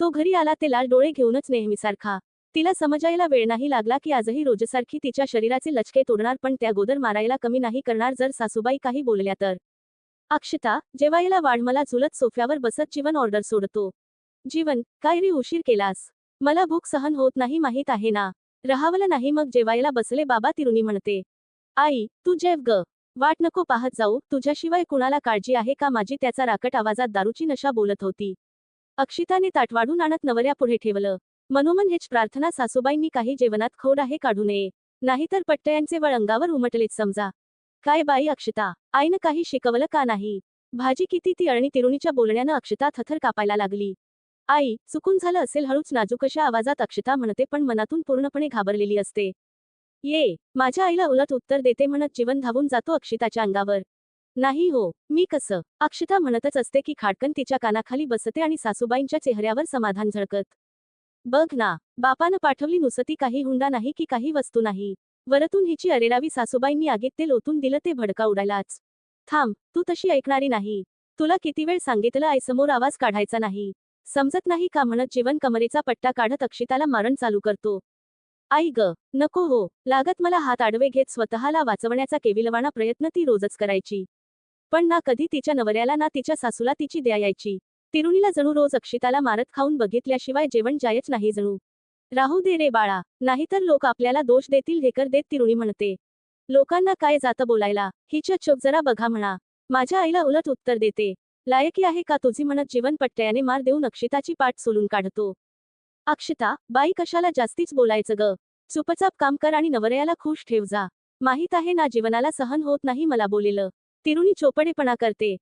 तो घरी आला ते लाल डोळे घेऊनच नेहमीसारखा. तिला समजायला वेळ नाही लागला की आजही रोजसारखी तिच्या शरीराचे लचके तोडणार पण त्या गोदर मारायला कमी नाही करणार जर सासूबाई काही बोलल्या तर. अक्षता जेवायला वाढ मला झुलत सोफ्यावर बसत जीवन ऑर्डर सोडतो. जीवन काय रे उशीर केलास? मला भूक सहन होत नाही माहीत आहे ना? राहावलं नाही मग जेवायला बसले बाबा तिरुनी म्हणते. आई तू जेव ग. वाट नको पाहत जाऊ तुझ्याशिवाय कुणाला काळजी आहे का? माझी त्याचा राकट आवाजात दारूची नशा बोलत होती. अक्षिताने ताट वाढून आणत नवऱ्यापुढे ठेवलं. मनोमन हेच प्रार्थना सासूबाईंनी काही जेवणात खोड आहे काढू नये. नाहीतर पट्टयांचे वळ अंगावर उमटलेच समजा. काय बाई अक्षिता आईनं काही शिकवलं का नाही? भाजी किती ती अळणी तिरुणीच्या बोलण्यानं अक्षिता थथर कापायला लागली. आई चुकून झालं असेल हळूच नाजूकशा आवाजात अक्षिता म्हणते पण मनातून पूर्णपणे घाबरलेली असते. ये माझ्या आईला उलट उत्तर देते म्हणत जीवन धावून जातो अक्षिताच्या अंगावर. नाही हो मी कसं? अक्षता म्हणतच असते की खाडकन तिच्या कानाखाली बसते आणि सासूबाईंच्या चेहऱ्यावर समाधान झळकत. बघ ना बापानं पाठवली नुसती काही हुंडा नाही की काही वस्तू नाही. वरतून हिची अरेरावी सासूबाईंनी आगीत ते ओतून दिलं ते भडका उडालाच थांब तू तशी ऐकणारी नाही. तुला किती वेळ सांगितलं आईसमोर आवाज काढायचा नाही. समजत नाही का म्हणत जीवन कमरेचा पट्टा काढत अक्षिताला मारण चालू करतो. आई ग नको हो लागत मला हात आडवे घेत स्वतःला वाचवण्याचा केविलवाणा प्रयत्न ती रोजच करायची. पण ना कधी तिच्या नवऱ्याला ना तिच्या सासूला तिची द्या यायची. तिरुणीला जणू रोज अक्षिताला मारत खाऊन बघितल्याशिवाय जेवण जायच नाही जणू. राहू दे रे बाळा नाहीतर लोक आपल्याला दोष देतील हेकर देत तिरुणी म्हणते. लोकांना काय जातं बोलायला हिच्या चोप जरा बघा म्हणा. माझ्या आईला उलट उत्तर देते. लायकी आहे का तुझी म्हणत जीवन पट्ट्याने मार देऊन अक्षिताची पाठ सोलून काढतो. अक्षिता बाई कशाला जास्तीच बोलायचं ग? चुपचाप काम कर आणि नवऱ्याला खुश ठेव जा. माहीत आहे ना जीवनाला सहन होत नाही मला बोलेलं. तिरुणी चोपडेपणा करते.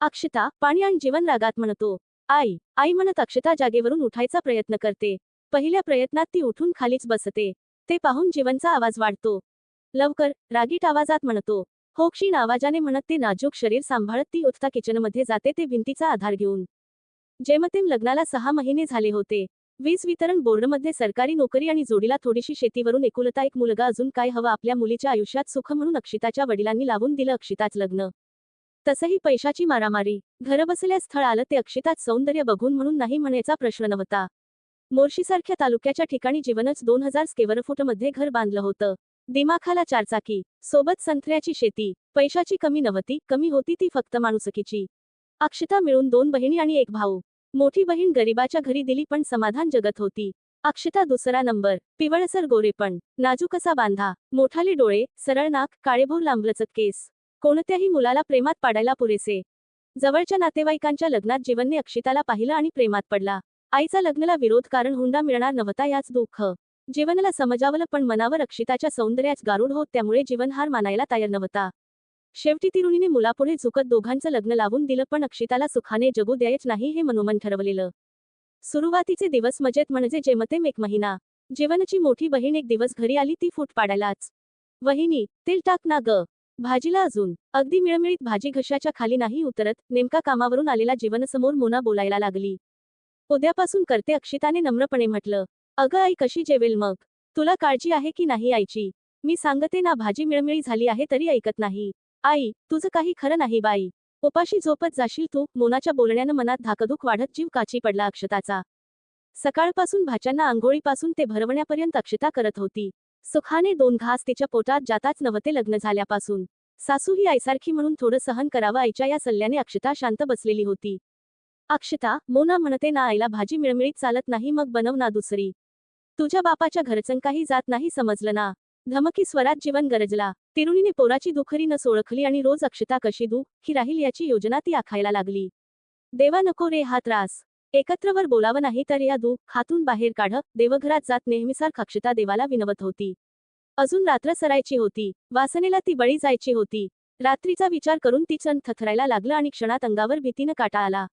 अक्षता पाणी आणि जीवन रागात म्हणतो आई आई म्हणत अक्षता जागेवरून उठायचा प्रयत्न करते. पहिल्या प्रयत्नात ती उठून खालीच बसते. ते पाहून जीवनचा आवाज वाढतो. लवकर रागीट आवाजात म्हणतो हो क्षीण आवाजाने म्हणत ते नाजूक शरीर सांभाळत ती उठता किचनमध्ये जाते ते भिंतीचा आधार घेऊन. जेमतेम लग्नाला सहा महिने झाले होते. वीज वितरण बोर्डमध्ये सरकारी नोकरी आणि जोडीला थोडीशी शेतीवरून एकुलता एक मुलगा अजून काय हवं आपल्या मुलीच्या आयुष्यात सुख म्हणून अक्षिताच्या वडिलांनी लावून दिलं अक्षिताच लग्न. तसंही पैशाची मारामारी घरबसल्या स्थळ आलं ते अक्षितात सौंदर्य बघून म्हणून नाही म्हणायचा प्रश्न नव्हता. मोर्शीसारख्या तालुक्याच्या ठिकाणी जीवनच दोन हजार स्केवर फूटमध्ये घर बांधलं होतं. दिमाखाला चारचाकी सोबत संत्र्याची शेती पैशाची कमी नव्हती कमी होती ती फक्त माणुसकीची. अक्षता मिळून दोन बहिणी आणि एक भाऊ. मोठी बहीण गरिबाच्या घरी दिली पण समाधान जगत होती. अक्षता दुसरा नंबर. पिवळसर गोरेपण नाजूकसा बांधा. मोठाले डोळे. सरळ नाक. काळेभोर लांबलचक केस. कोणत्याही मुलाला प्रेमात पाडायला पुरेसे. जवळच्या नातेवाईकांच्या लग्नात जीवनने अक्षिताला पाहिलं आणि प्रेमात पडला. आईचा लग्नाला विरोध कारण हुंडा मिळणार नव्हता याच दुःख. जीवनला समजावलं पण मनावर अक्षिताच्या सौंदर्याच गारूड होत त्यामुळे जीवन हार मानायला तयार नव्हता. शेवटी तिरुणीने मुलापुढे झुकत दोघांचं लग्न लावून दिलं पण अक्षिताला सुखाने जगू द्यायच नाही हे मनोमन ठरवलेलं. सुरुवातीचे दिवस मजेत म्हणजे जेमतेम एक महिना. जीवनची मोठी बहीण एक दिवस घरी आली ती फूट पाडायलाच. वहिनी तेल टाक ना ग. भाजीला अजून. अगदी मिळमिळीत भाजी घशाच्या खाली नाही उतरत. नेमका कामावरून आलेला जीवनसमोर मोना बोलायला लागली. उद्यापासून करते अक्षिताने नम्रपणे म्हटलं. अगं आई कशी जेवेल मग? तुला काळजी आहे की नाही आईची? मी सांगते ना भाजी मिळमिळी झाली आहे तरी ऐकत नाही. आई तुझं काही खरं नाही बाई. उपाशी झोपत जाशील तू मोनाच्या बोलण्यानं मनात धाकधूक वाढत जीव काची पडला अक्षताचा. सकाळपासून भाच्यांना आंघोळीपासून ते भरवण्यापर्यंत अक्षता करत होती. सुखाने दोन घास तिच्या पोटात जाताच नव्हते लग्न झाल्यापासून. सासू ही आईसारखी म्हणून थोडं सहन करावं आईच्या या सल्ल्याने अक्षता शांत बसलेली होती. अक्षता मोना म्हणते ना आईला भाजी मिळमिळीत चालत नाही मग बनव ना दुसरी. तुझ्या बापाच्या घरचं काही जात नाही समजलं ना. धमकी स्वरात जीवन गरजला. तिरुणीने पोराची दुखरी न सोळखली आणि रोज अक्षता कशी दू ही राहील याची योजना ती आखायला लागली. देवा नको रे हा त्रास. एकत्रवर बोलावं नाही तर या दू खातून बाहेर काढ देवघरात जात नेहमीसार अक्षता देवाला विनवत होती. अजून रात्र सरायची होती. वासनेला ती बळी जायची होती. रात्रीचा विचार करून ती चण थथरायला लागलं आणि क्षणात अंगावर भीतीनं काटा आला.